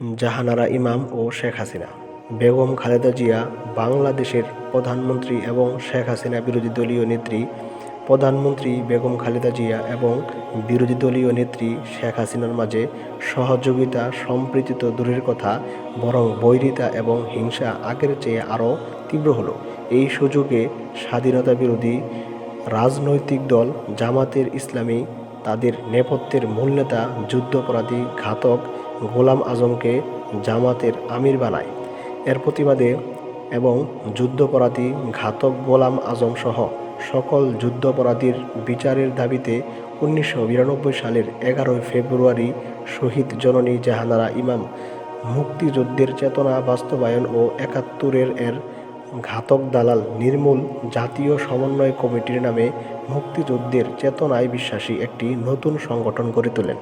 জাহানারা ইমাম ও শেখ হাসিনা। বেগম খালেদা জিয়া বাংলাদেশের প্রধানমন্ত্রী এবং শেখ হাসিনা বিরোধী দলীয় নেত্রী, প্রধানমন্ত্রী বেগম খালেদা জিয়া এবং বিরোধী দলীয় নেত্রী শেখ হাসিনার মাঝে সহযোগিতা সম্প্রীতি তো দূরের কথা, বরং বৈরিতা এবং হিংসা আগের চেয়ে আরও তীব্র হলো। এই সুযোগে স্বাধীনতা বিরোধী রাজনৈতিক দল জামাতের ইসলামী তাদের নেপথ্যের মূল নেতা, যুদ্ধাপরাধী, ঘাতক গোলাম আজমকে জামাতের আমির বানায়। এর প্রতিবাদে এবং যুদ্ধাপরাধী ঘাতক গোলাম আজম সহ সকল যুদ্ধাপরাধীর বিচারের দাবিতে উনিশশো বিরানব্বই সালের এগারোই ফেব্রুয়ারি শহীদ জননী জাহানারা ইমাম মুক্তিযুদ্ধের চেতনা বাস্তবায়ন ও একাত্তরের এর ঘাতক দালাল নির্মূল জাতীয় সমন্বয় কমিটির নামে মুক্তিযুদ্ধের চেতনায় বিশ্বাসী একটি নতুন সংগঠন গড়ে তোলেন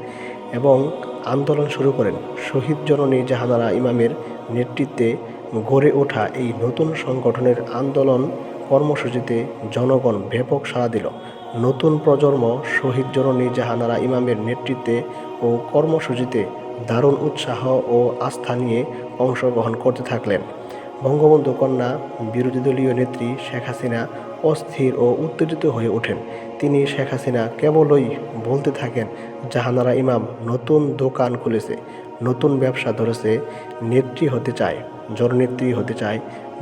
এবং আন্দোলন শুরু করেন। শহীদ জননী জাহানারা ইমামের নেতৃত্বে গড়ে ওঠা এই নতুন সংগঠনের আন্দোলন কর্মসূচিতে জনগণ ব্যাপক সাড়া দিল। নতুন প্রজন্ম শহীদ জননী জাহানারা ইমামের নেতৃত্বে ও কর্মসূচিতে দারুণ উৎসাহ ও আস্থা নিয়ে অংশগ্রহণ করতে থাকলেন। বঙ্গবন্ধু কন্যা বিরোধী দলীয় নেত্রী শেখ হাসিনা অস্থির ও উত্তেজিত হয়ে ওঠেন। তিনি শেখ হাসিনা কেবলই বলতে থাকেন, জাহানারা ইমাম নতুন দোকান খুলেছে, নতুন ব্যবসা ধরেছে, নেত্রী হতে চায়, জননেত্রী হতে চায়,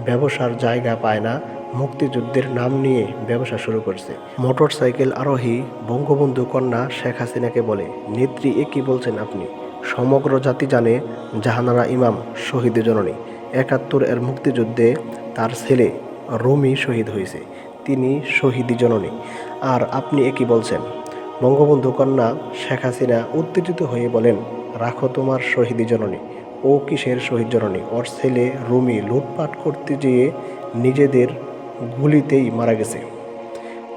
ব্যবসার জায়গা পায় না, মুক্তিযুদ্ধের নাম নিয়ে ব্যবসা শুরু করছে। মোটর সাইকেল আরোহী বঙ্গবন্ধু কন্যা শেখ হাসিনাকে বলে, নেত্রী, এ কি বলছেন আপনি? সমগ্র জাতি জানে জাহানারা ইমাম শহীদ জননী। একাত্তর এর মুক্তিযুদ্ধে তার ছেলে রুমি শহীদ হয়েছে। তিনি শহীদি জননী। আর আপনি একই বলছেন। বঙ্গবন্ধু কন্যা শেখ হাসিনা উত্তেজিত হয়ে বলেন, রাখো তোমার শহীদি জননী। ও কিসের শহীদ জননী? ওর ছেলে রুমি লুটপাট করতে যেয়ে নিজেদের গুলিতেই মারা গেছে।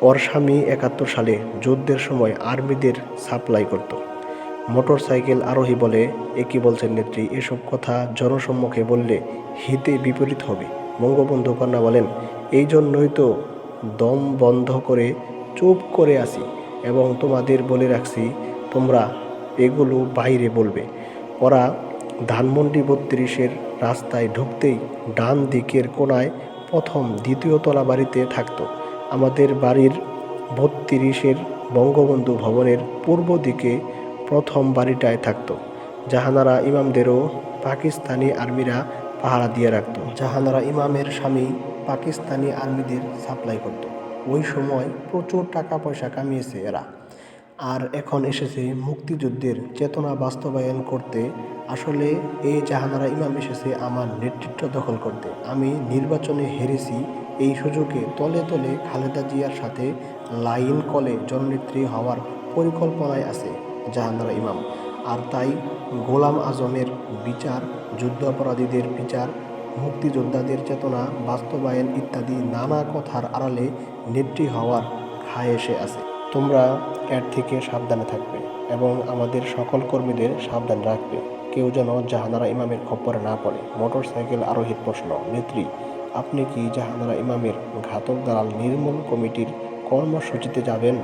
ওর স্বামী একাত্তর সালে যুদ্ধের সময় আর্মিদের সাপ্লাই করত। মোটর সাইকেল আরোহী বলে একই বলছেন নেত্রী। এসব কথা জনসম্মুখে বললে হিতে বিপরীত হবে। বঙ্গবন্ধু কন্যা বলেন, এই জন্যই তো দম বন্ধ করে চুপ করে আসি এবং তোমাদের বলে রাখছি, তোমরা এগুলো বাইরে বলবে। ওরা ধানমন্ডি বত্রিশের রাস্তায় ঢুকতেই ডান দিকের কোনায় প্রথম দ্বিতীয় তলা বাড়িতে থাকতো। আমাদের বাড়ির বত্রিশের বঙ্গবন্ধু ভবনের পূর্ব দিকে প্রথম বাড়িটায় থাকতো, জাহানারা ইমামদেরও পাকিস্তানি আর্মিরা পাহারা দিয়ে রাখত। জাহানারা ইমামের স্বামী পাকিস্তানি আর্মিদের সাপ্লাই করত। ওই সময় প্রচুর টাকা পয়সা কামিয়েছে এরা। আর এখন এসেছে মুক্তিযুদ্ধের চেতনা বাস্তবায়ন করতে। আসলে এই জাহানারা ইমাম এসেছে আমার নেতৃত্ব দখল করতে। আমি নির্বাচনে হেরেছি। এই সুযোগে তলে তলে খালেদা জিয়ার সাথে লাইন কলে জননেত্রী হওয়ার পরিকল্পনায় আছে জাহানারা ইমাম। আর তাই গোলাম আজমের বিচার, যুদ্ধাপরাধীদের বিচার মুক্তিযোদ্ধাদের চেতনা, বাস্তবায়ন ইত্যাদি নানা কথার আড়ালে নেত্রী হওয়ার খায়েশে আছে। তোমরা এর থেকে সাবধানে থাকবে এবং আমাদের সকল কর্মীদের সাবধান রাখবে। কেউ যেন জাহানারা ইমামের খপ্পরে না পড়ে। মোটর সাইকেল আরোহীর প্রশ্ন, নেত্রী, আপনি কি জাহানারা ইমামের ঘাতক দালাল নির্মূল কমিটির কর্মসূচিতে যাবেন?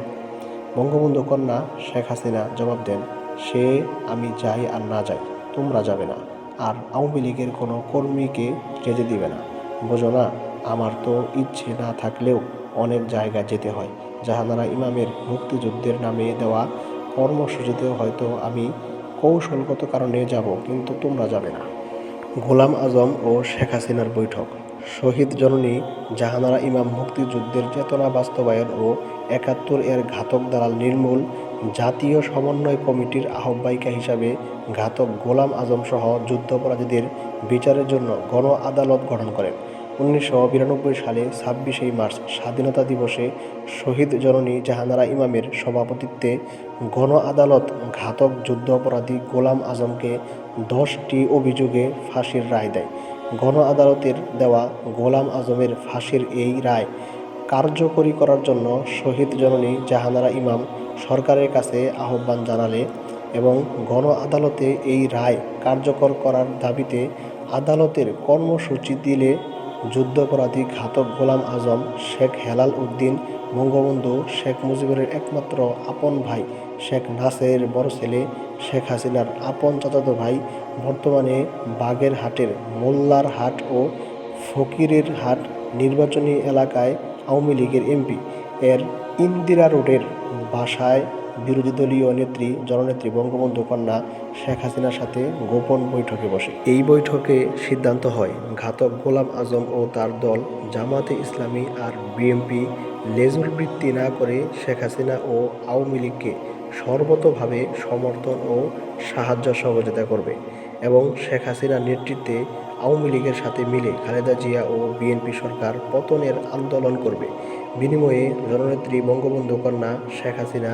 বঙ্গবন্ধু কন্যা শেখ হাসিনা জবাব দেন, সে আমি যাই আর না যাই, তোমরা যাবে না। আর আওয়ামী লীগের কোনো কর্মীকে যেতে দিবে না। বোঝো না, আমার তো ইচ্ছে না থাকলেও অনেক জায়গায় যেতে হয়। জাহানারা ইমামের মুক্তিযুদ্ধের নামে দেওয়া কর্মসূচিতেও হয়তো আমি কৌশলগত কারণে যাব, কিন্তু তোমরা যাবে না। গোলাম আজম ও শেখ হাসিনার বৈঠক। শহীদ জননী জাহানারা ইমাম মুক্তিযুদ্ধের চেতনা বাস্তবায়ন ও একাত্তর এর ঘাতক দালাল নির্মূল জাতীয় সমন্বয় কমিটির আহ্বায়িকা হিসাবে ঘাতক গোলাম আজম সহ যুদ্ধাপরাধীদের বিচারের জন্য গণ আদালত গঠন করেন। উনিশশো বিরানব্বই সালে ছাব্বিশে মার্চ স্বাধীনতা দিবসে শহীদ জননী জাহানারা ইমামের সভাপতিত্বে গণ আদালত ঘাতক যুদ্ধাপরাধী গোলাম আজমকে দশটি অভিযোগে ফাঁসির রায় দেয়। গণ আদালতের দেওয়া গোলাম আজমের ফাঁসির এই রায় কার্যকরী করার জন্য শহীদ জননী জাহানারা ইমাম সরকারের কাছে আহ্বান জানালে এবং গণ আদালতে এই রায় কার্যকর করার দাবিতে আদালতের কর্মসূচি দিলে যুদ্ধাপরাধী ঘাতক গোলাম আজম, শেখ হেলাল উদ্দিন, বঙ্গবন্ধু শেখ মুজিবের একমাত্র আপন ভাই শেখ নাসের বড় ছেলে শেখ হাসিনার আপন চাচাতো ভাই বর্তমানে বাগের হাটের মোল্লার হাট ও ফকিরের হাট নির্বাচনী এলাকায় আওয়ামী লীগের এমপি। এর ইন্দিরা রোডের বাসায় বিরোধী দলীয় নেত্রী, জননেত্রী বঙ্গবন্ধু কন্যা শেখ হাসিনার সাথে গোপন বৈঠকে বসে। এই বৈঠকে সিদ্ধান্ত হয়, ঘাতক গোলাম আজম ও তার দল জামাতে ইসলামী আর বিএনপি লেজুর বৃত্তি না করে শেখ হাসিনা ও আওয়ামী লীগকে সর্বতভাবে সমর্থন ও সাহায্য সহযোগিতা করবে এবং শেখ হাসিনার নেতৃত্বে আওয়ামী লীগের সাথে মিলে খালেদা জিয়া ও বিএনপি সরকার পতনের আন্দোলন করবে। বিনিময়ে জননেত্রী বঙ্গবন্ধু কন্যা শেখ হাসিনা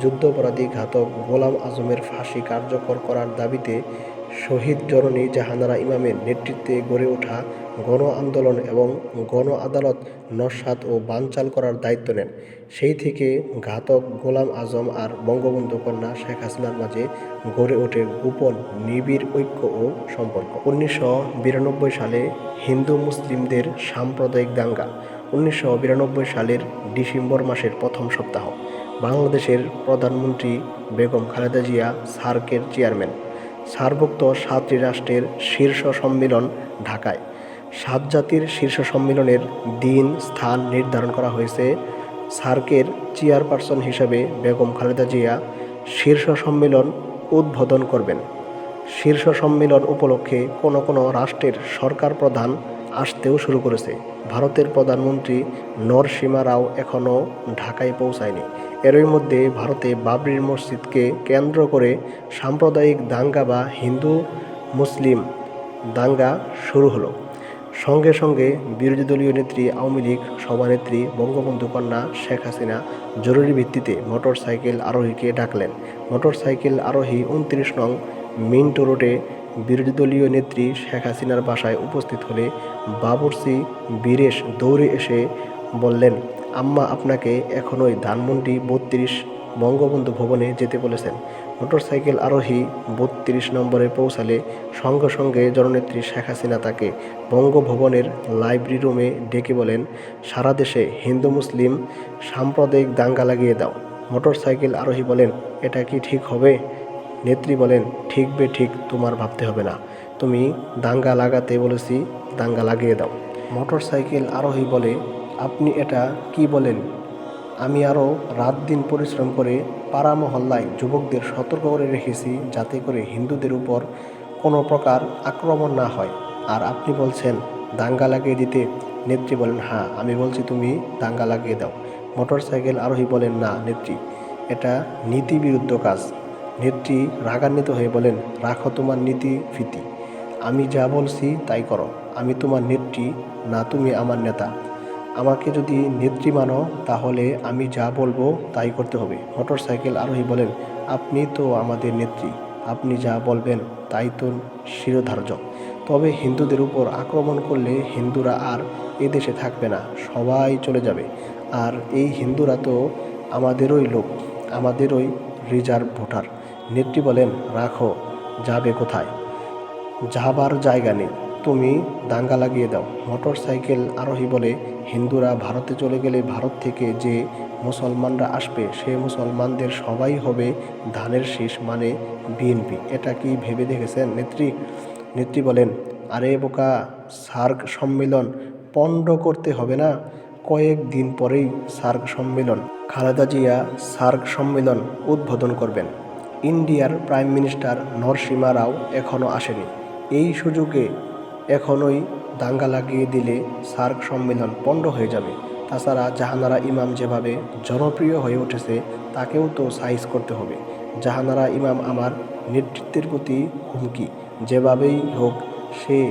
যুদ্ধাপরাধী ঘাতক গোলাম আজমের ফাঁসি কার্যকর করার দাবিতে শহীদ জননী জাহানারা ইমামের নেতৃত্বে গড়ে ওঠা গণ আন্দোলন এবং গণ আদালত নস্বাত ও বানচাল করার দায়িত্ব নেন। সেই থেকে ঘাতক গোলাম আজম আর বঙ্গবন্ধু কন্যা শেখ হাসিনার মাঝে গড়ে ওঠে গোপন নিবিড় ঐক্য ও সম্পর্ক। উনিশশো বিরানব্বই সালে হিন্দু মুসলিমদের সাম্প্রদায়িক দাঙ্গা উনিশশো বিরানব্বই সালের ডিসেম্বর মাসের প্রথম সপ্তাহ। বাংলাদেশের প্রধানমন্ত্রী বেগম খালেদা জিয়া সার্কের চেয়ারম্যান। সার্বভুক্ত সাতটি রাষ্ট্রের শীর্ষ সম্মেলন ঢাকায়। সাত জাতির শীর্ষ সম্মেলনের দিন স্থান নির্ধারণ করা হয়েছে। সার্কের চেয়ারপারসন হিসেবে বেগম খালেদা জিয়া শীর্ষ সম্মেলন উদ্বোধন করবেন। শীর্ষ সম্মেলন উপলক্ষে কোনো কোনো রাষ্ট্রের সরকার প্রধান আসতেও শুরু করেছে। ভারতের প্রধানমন্ত্রী নরসীমা রাও এখনও ঢাকায় পৌঁছায়নি। এরই মধ্যে ভারতে বাবরি মসজিদকে কেন্দ্র করে সাম্প্রদায়িক দাঙ্গা বা হিন্দু মুসলিম দাঙ্গা শুরু হলো। সঙ্গে সঙ্গে বিরোধী দলীয় নেত্রী, আওয়ামী লীগ সভানেত্রী বঙ্গবন্ধু কন্যা শেখ হাসিনা জরুরি ভিত্তিতে মোটর সাইকেল আরোহীকে ডাকলেন। মোটর সাইকেল আরোহী উনত্রিশ নং মিন্টো রোডে বিরোধী দলীয় নেত্রী শেখ হাসিনার বাসায় উপস্থিত হলে বাবুরসি বীরেশ দৌড়ে এসে বললেন, আম্মা আপনাকে এখনই ধানমন্ডি বত্রিশ বঙ্গবন্ধু ভবনে যেতে বলেছেন। মোটরসাইকেল আরোহী বত্রিশ নম্বরে পৌঁছালে সঙ্গে সঙ্গে জননেত্রী শেখ হাসিনা তাকে বঙ্গভবনের লাইব্রেরি রুমে ডেকে বলেন, সারা দেশে হিন্দু, মুসলিম সাম্প্রদায়িক দাঙ্গা লাগিয়ে দাও। মোটরসাইকেল আরোহী বলেন, এটা কি ঠিক হবে? নেত্রী বলেন ঠিক বে ঠিক, তোমার ভাবতে হবে না। তুমি দাঙ্গা লাগাতে বলেছি, দাঙ্গা লাগিয়ে দাও। মোটর সাইকেল আরোহী বলে, আপনি এটা কি বলেন? আমি আরও রাত দিন পরিশ্রম করে পাড়া মহল্লায় যুবকদের সতর্ক করে রেখেছি যাতে করে হিন্দুদের উপর কোনো প্রকার আক্রমণ না হয়। আর আপনি বলছেন, দাঙ্গা লাগিয়ে দিতে? নেত্রী বলেন হ্যাঁ আমি বলছি তুমি দাঙ্গা লাগিয়ে দাও। মোটর সাইকেল আরোহী বলেন, না, নেত্রী, এটা নীতি বিরুদ্ধ কাজ। নেত্রী রাগান্বিত হয়ে বলেন, রাখো তোমার নীতি ফিতি আমি যা বলছি তাই করো। আমি তোমার নেত্রী, না তুমি আমার নেতা। আমাকে যদি নেত্রী মানো, তাহলে আমি যা বলব তাই করতে হবে। মোটর সাইকেল আরোহী বলেন, আপনি তো আমাদের নেত্রী। আপনি যা বলবেন তাই তো শিরোধার্য। তবে হিন্দুদের উপর আক্রমণ করলে হিন্দুরা আর এদেশে থাকবে না, সবাই চলে যাবে। আর এই হিন্দুরা তো আমাদেরই লোক, আমাদেরই রিজার্ভ ভোটার। নেত্রী বলেন, রাখো, যাবে কোথায়? যাবার জায়গা নেই, তুমি দাঙ্গা লাগিয়ে দাও। মোটর সাইকেল আরোহী বলে হিন্দুরা ভারতে চলে গেলে ভারত থেকে যে মুসলমানরা আসবে, সে মুসলমানদের সবাই হবে ধানের শীষ মানে বিএনপি। এটা কি ভেবে দেখেছেন নেত্রী? নেত্রী বলেন, আরে বোকা, সার্ক সম্মেলন পণ্ড করতে হবে না। কয়েক দিন পরেই সার্ক সম্মেলন। খালেদা জিয়া সার্ক সম্মেলন উদ্বোধন করবেন। ইন্ডিয়ার প্রাইম মিনিস্টার নরসীমা রাও এখনও আসেনি। এই সুযোগে এখনই দাঙ্গা লাগিয়ে দিলে সার্ক সম্মেলন পণ্ড হয়ে যাবে। তাছাড়া জাহানারা ইমাম যেভাবে জনপ্রিয় হয়ে উঠেছে, তাকেও তো সাইজ করতে হবে। জাহানারা ইমাম আমার নেতৃত্বের প্রতি হুমকি। যেভাবেই হোক, সে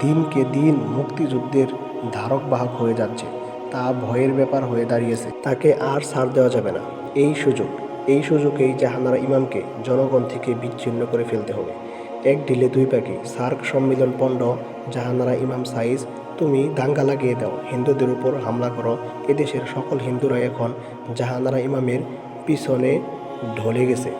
দিনকে দিন মুক্তিযুদ্ধের ধারক বাহক হয়ে যাচ্ছে। তা ভয়ের ব্যাপার হয়ে দাঁড়িয়েছে। তাকে আর ছাড় দেওয়া যাবে না। এই সুযোগ, এই সুযোগেই জাহানারা ইমামকে জনগণ থেকে বিচ্ছিন্ন করে ফেলতে হবে। এক ঢিলে দুই পাখি, সার্ক সম্মেলন পণ্ড, জাহানারা ইমাম সাইজ, তুমি দাঙ্গা লাগিয়ে দাও, হিন্দুদের উপর হামলা করো, এদেশের সকল হিন্দুরা এখন জাহানারা ইমামের পিছনে ঢলে গেছে।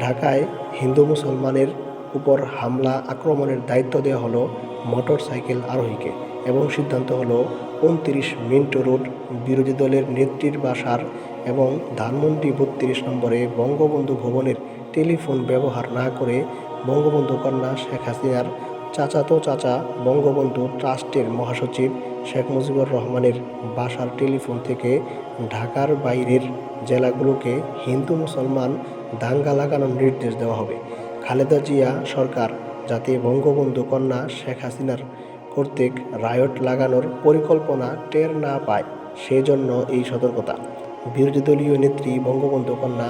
ঢাকায় হিন্দু মুসলমানের উপর হামলা আক্রমণের দায়িত্ব দেওয়া হলো মোটর সাইকেল আরোহীকে এবং সিদ্ধান্ত হলো উনত্রিশ মিন্টো রোড বিরোধী দলের নেত্রীর বাসার এবং ধানমন্ডি বত্রিশ নম্বরে বঙ্গবন্ধু ভবনের টেলিফোন ব্যবহার না করে বঙ্গবন্ধু কন্যা শেখ হাসিনার চাচাতো চাচা বঙ্গবন্ধু ট্রাস্টের মহাসচিব শেখ মুজিবুর রহমানের বাসার টেলিফোন থেকে ঢাকার বাইরের জেলাগুলোকে হিন্দু মুসলমান দাঙ্গা লাগানোর নির্দেশ দেওয়া হবে। খালেদা জিয়া সরকার যাতে বঙ্গবন্ধু কন্যা শেখ হাসিনার কর্তৃক রায়ট লাগানোর পরিকল্পনা টের না পায়, সেজন্য এই সতর্কতা। বিরোধী দলীয় নেত্রী বঙ্গবন্ধু কন্যা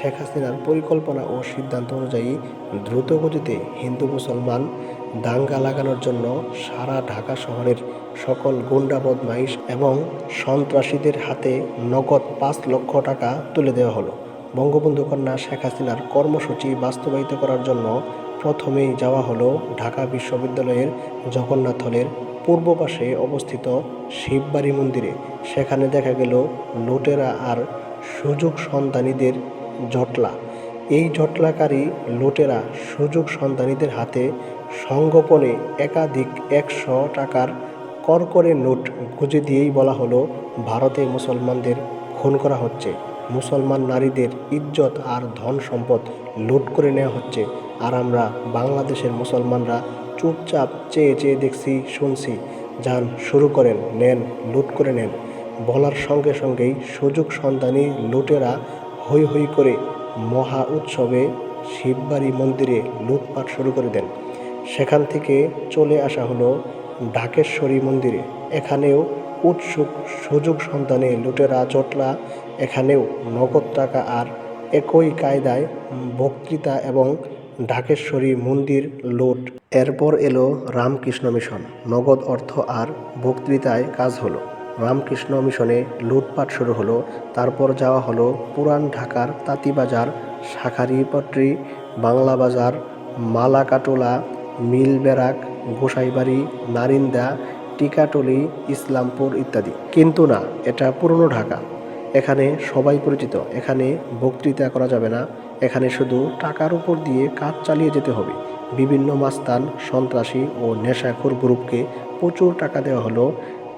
শেখ হাসিনার পরিকল্পনা ও সিদ্ধান্ত অনুযায়ী দ্রুত গতিতে হিন্দু মুসলমান দাঙ্গা লাগানোর জন্য সারা ঢাকা শহরের সকল গুন্ডা বদমাইশ এবং সন্ত্রাসীদের হাতে নগদ পাঁচ লক্ষ টাকা তুলে দেওয়া হলো। বঙ্গবন্ধু কন্যা শেখ হাসিনার কর্মসূচি বাস্তবায়িত করার জন্য প্রথমেই যাওয়া হলো ঢাকা বিশ্ববিদ্যালয়ের জগন্নাথ হলের পূর্ব পাশে অবস্থিত শিববাড়ি মন্দিরে। সেখানে দেখা গেল লুটেরা আর সুযোগ সন্ধানীদের জটলা। এই জটলাকারী লুটেরা সুযোগ সন্ধানীদের হাতে সংগোপনে একাধিক একশো টাকার করকরে নোট গুঁজে দিয়েই বলা হলো, ভারতে মুসলমানদের খুন করা হচ্ছে। মুসলমান নারীদের ইজ্জত আর ধন সম্পদ লুট করে নেওয়া হচ্ছে। আর আমরা বাংলাদেশের মুসলমানরা চুপচাপ চেয়ে চেয়ে দেখছি, শুনছি। যান শুরু করেন, নেন, লুট করে নেন। বলার সঙ্গে সঙ্গেই সুযোগ সন্ধানী লুটেরা হৈ হৈ করে মহা উৎসবে শিববাড়ি মন্দিরে লুটপাট শুরু করে দেন। সেখান থেকে চলে আসা হলো ঢাকেশ্বরী মন্দিরে। এখানেও উৎসুক সুযোগ সন্ধানে লুটেরা জটলা, এখানেও নগদ টাকা আর একই কায়দায় বক্তৃতা এবং ঢাকেশ্বরী মন্দির লুট। এরপর এলো রামকৃষ্ণ মিশন। নগদ অর্থ আর বক্তৃতায় কাজ হলো। রামকৃষ্ণ মিশনে লুটপাট শুরু হলো। তারপর যাওয়া হলো পুরান ঢাকার তাঁতিবাজার শাখারিপট্রি বাংলা বাজার মালাকাটোলা মিল ব্যারাক গোসাইবাড়ি, নারিন্দা, টিকাটলি, ইসলামপুর ইত্যাদি। কিন্তু না, এটা পুরনো ঢাকা। এখানে সবাই পরিচিত। এখানে বক্তৃতা করা যাবে না। এখানে শুধু টাকার উপর দিয়ে কাজ চালিয়ে যেতে হবে। বিভিন্ন মাস্তান, সন্ত্রাসী ও নেশাখোর গ্রুপকে প্রচুর টাকা দেওয়া হলো।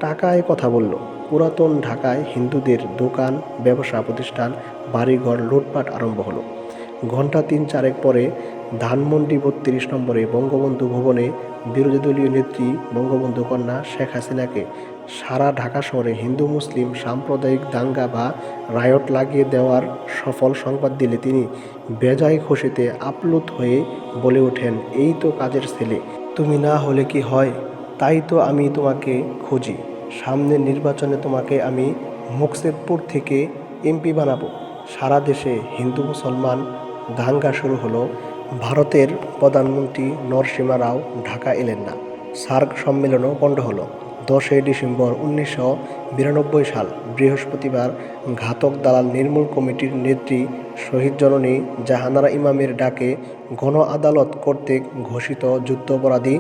টাকায় কথা বলল। পুরাতন ঢাকায় হিন্দুদের দোকান, ব্যবসা প্রতিষ্ঠান, বাড়িঘর লুটপাট আরম্ভ হলো। ঘণ্টা তিন চারেক পরে ধানমন্ডি বত্রিশ নম্বরে বঙ্গবন্ধু ভবনে বিরোধী দলীয় নেত্রী বঙ্গবন্ধু কন্যা শেখ হাসিনাকে সারা ঢাকা শহরে হিন্দু, মুসলিম, সাম্প্রদায়িক দাঙ্গা বা রায়ট লাগিয়ে দেওয়ার সফল সংবাদ দিলে তিনি বেজায় খুশিতে আপ্লুত হয়ে বলে ওঠেন, এই তো কাজের ছেলে, তুমি না হলে কি হয়? তাই তো আমি তোমাকে খুঁজি। সামনের নির্বাচনে তোমাকে আমি মুকসেদপুর থেকে এমপি বানাবো। সারা দেশে হিন্দু, মুসলমান দাঙ্গা শুরু হলো। ভারতের প্রধানমন্ত্রী নরসিমা রাও ঢাকা এলেন না। সার্ক সম্মেলনও বন্ধ হলো। দশই ডিসেম্বর উনিশশো বিরানব্বই সাল বৃহস্পতিবার ঘাতক দালাল নির্মূল কমিটির নেত্রী শহীদ জননী জাহানারা ইমামের ডাকে গণ আদালত কর্তৃক ঘোষিত যুদ্ধাপরাধী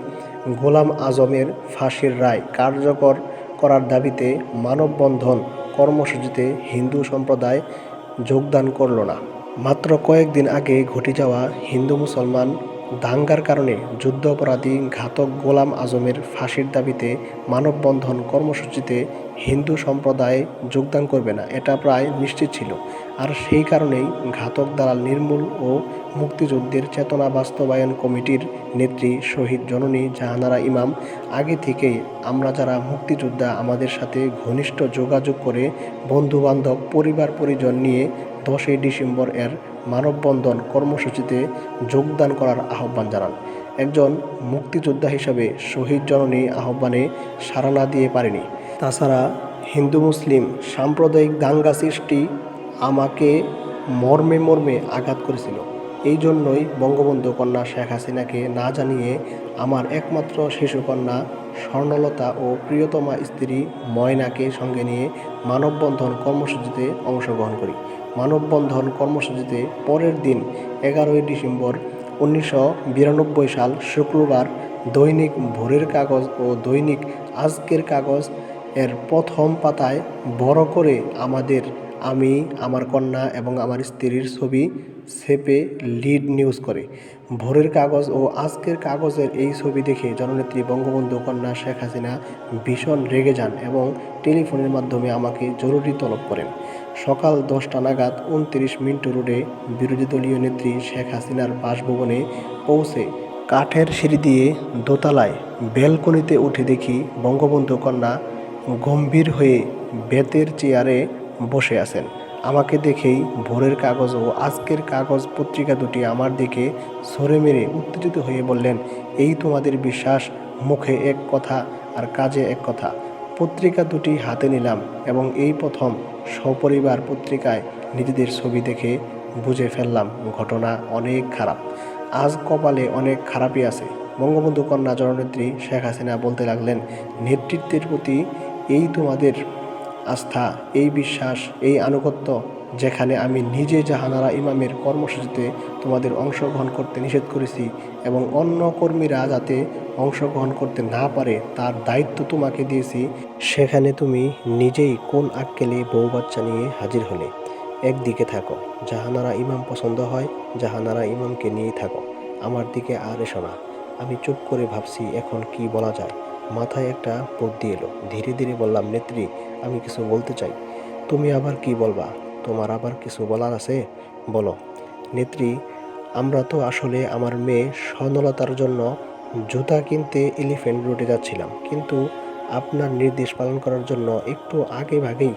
গোলাম আজমের ফাঁসির রায় কার্যকর করার দাবিতে মানববন্ধন কর্মসূচিতে হিন্দু সম্প্রদায় যোগদান করল না। মাত্র কয়েকদিন আগে ঘটে যাওয়া হিন্দু মুসলমান দাঙ্গার কারণে যুদ্ধ অপরাধী ঘাতক গোলাম আজমের ফাঁসির দাবিতে মানববন্ধন কর্মসূচিতে হিন্দু সম্প্রদায় যোগদান করবে না, এটা প্রায় নিশ্চিত ছিল। আর সেই কারণেই ঘাতক দালাল নির্মূল ও মুক্তিযুদ্ধের চেতনা বাস্তবায়ন কমিটির নেত্রী শহীদ জননী জাহানারা ইমাম, আগে থেকেই আমরা যারা মুক্তিযোদ্ধা আমাদের সাথে ঘনিষ্ঠ যোগাযোগ করে বন্ধুবান্ধব পরিবার পরিজন নিয়ে দশই ডিসেম্বর এর মানববন্ধন কর্মসূচিতে যোগদান করার আহ্বান জানান। একজন মুক্তিযোদ্ধা হিসাবে শহীদ জননী আহ্বানে সাড়া না দিয়ে পারেনি। তাছাড়া হিন্দু মুসলিম সাম্প্রদায়িক দাঙ্গা সৃষ্টি আমাকে মর্মে মর্মে আঘাত করেছিল। এই জন্যই বঙ্গবন্ধু কন্যা শেখ হাসিনাকে না জানিয়ে আমার একমাত্র শিশুকন্যা স্বর্ণলতা ও প্রিয়তমা স্ত্রী ময়নাকে সঙ্গে নিয়ে মানববন্ধন কর্মসূচিতে অংশগ্রহণ করি। মানববন্ধন কর্মসূচিতে পরের দিন এগারোই ডিসেম্বর উনিশশো বিরানব্বই সাল শুক্রবার দৈনিক ভোরের কাগজ ও দৈনিক আজকের কাগজ এর প্রথম পাতায় বড় করে আমাদের, আমি, আমার কন্যা এবং আমার স্ত্রীর ছবি সেপে লিড নিউজ করে। ভোরের কাগজ ও আজকের কাগজের এই ছবি দেখে জননেত্রী বঙ্গবন্ধু কন্যা শেখ হাসিনা ভীষণ রেগে যান এবং টেলিফোনের মাধ্যমে আমাকে জরুরি তলব করেন। সকাল দশটা নাগাদ উনত্রিশ মিন্টু রোডে বিরোধী দলীয় নেত্রী শেখ হাসিনার বাসভবনে পৌঁছে কাঠের সিঁড়ি দিয়ে দোতলায় ব্যালকনিতে উঠে দেখি বঙ্গবন্ধু কন্যা গম্ভীর হয়ে বেতের চেয়ারে বসে আছেন। আমাকে দেখেই ভোরের কাগজ ও আজকের কাগজ পত্রিকা দুটি আমার দিকে সরে মেরে উত্তেজিত হয়ে বললেন, এই তোমাদের বিশ্বাস, মুখে এক কথা আর কাজে এক কথা। পত্রিকা দুটি হাতে নিলাম এবং এই প্রথম সপরিবার পত্রিকায় নিজেদের ছবি দেখে বুঝে ফেললাম, ঘটনা অনেক খারাপ। আজ কপালে অনেক খারাপই আছে। বঙ্গবন্ধু কন্যা জননেত্রী শেখ হাসিনা বলতে লাগলেন, নেতৃত্বের প্রতি এই তোমাদের আস্থা, এই বিশ্বাস, এই আনুগত্য যেখানে আমি নিজে জাহানারা ইমামের কর্মসূচিতে তোমাদের অংশগ্রহণ করতে নিষেধ করেছি এবং অন্য কর্মীরা যাতে অংশগ্রহণ করতে না পারে তার দায়িত্ব তোমাকে দিয়েছি, সেখানে তুমি নিজেই কোন আক্কেলে বউ বাচ্চা নিয়ে হাজির হলে। একদিকে থাকো, জাহানারা ইমাম পছন্দ হয়, জাহানারা ইমামকে নিয়েই থাকো। আমার দিকে আর এসো না। আমি চুপ করে ভাবছি এখন কি বলা যায়। মাথায় একটা বুদ্ধি এলো। ধীরে ধীরে বললাম, নেত্রী আমি কিছু বলতে চাই। তুমি আবার কি বলবা? তোমার আবার কিছু বলার আছে? বলো। নেত্রী, আমরা তো আসলে আমার মেয়ে স্বর্ণলতার জন্য জুতা কিনতে এলিফ্যান্ট রোডে যাচ্ছিলাম। কিন্তু আপনার নির্দেশ পালন করার জন্য একটু আগে ভাগেই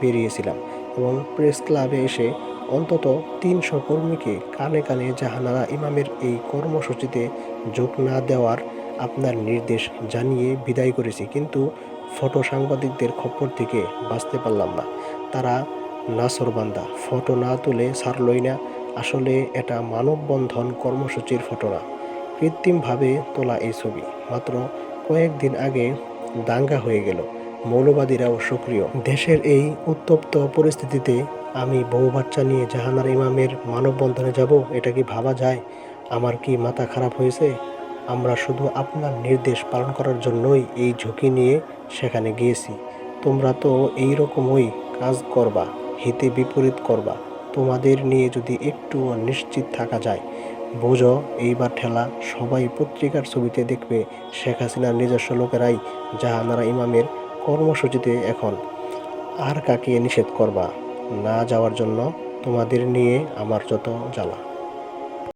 বেরিয়েছিলাম এবং প্রেস ক্লাবে এসে অন্তত তিনশো কর্মীকে কানে কানে জাহানারা ইমামের এই কর্মসূচিতে যোগ না দেওয়ার আপনার নির্দেশ জানিয়ে বিদায় করেছি। কিন্তু ফটো সাংবাদিকদের খপ্পর থেকে বাঁচতে পারলাম না। তারা নাসরবান্দা ফটো না তুলে ছাড়লই না। আসলে এটা মানববন্ধন কর্মসূচির ফটো না। কৃত্রিমভাবে তোলা এই ছবি। মাত্র কয়েকদিন আগে দাঙ্গা হয়ে গেল। মৌলবাদীরাও সক্রিয়। দেশের এই উত্তপ্ত পরিস্থিতিতে আমি বউ বাচ্চা নিয়ে জাহানার ইমামের মানববন্ধনে যাব, এটা কি ভাবা যায়? আমার কি মাথা খারাপ হয়েছে? আমরা শুধু আপনার নির্দেশ পালন করার জন্যই এই ঝুঁকি নিয়ে সেখানে গিয়েছি। তোমরা তো এই রকমই কাজ করবা, হিতে বিপরীত করবা। তোমাদের নিয়ে যদি একটু নিশ্চিত থাকা যায়, বোঝো এইবার ঠেলা সবাই পত্রিকার ছবিতে দেখবে শেখ হাসিনার নিজস্ব লোকেরাই জাহানারা ইমামের কর্মসূচিতে এখন। আর কাকে নিষেধ করবা? না যাওয়ার জন্য তোমাদের নিয়ে আমার যত জ্বালা।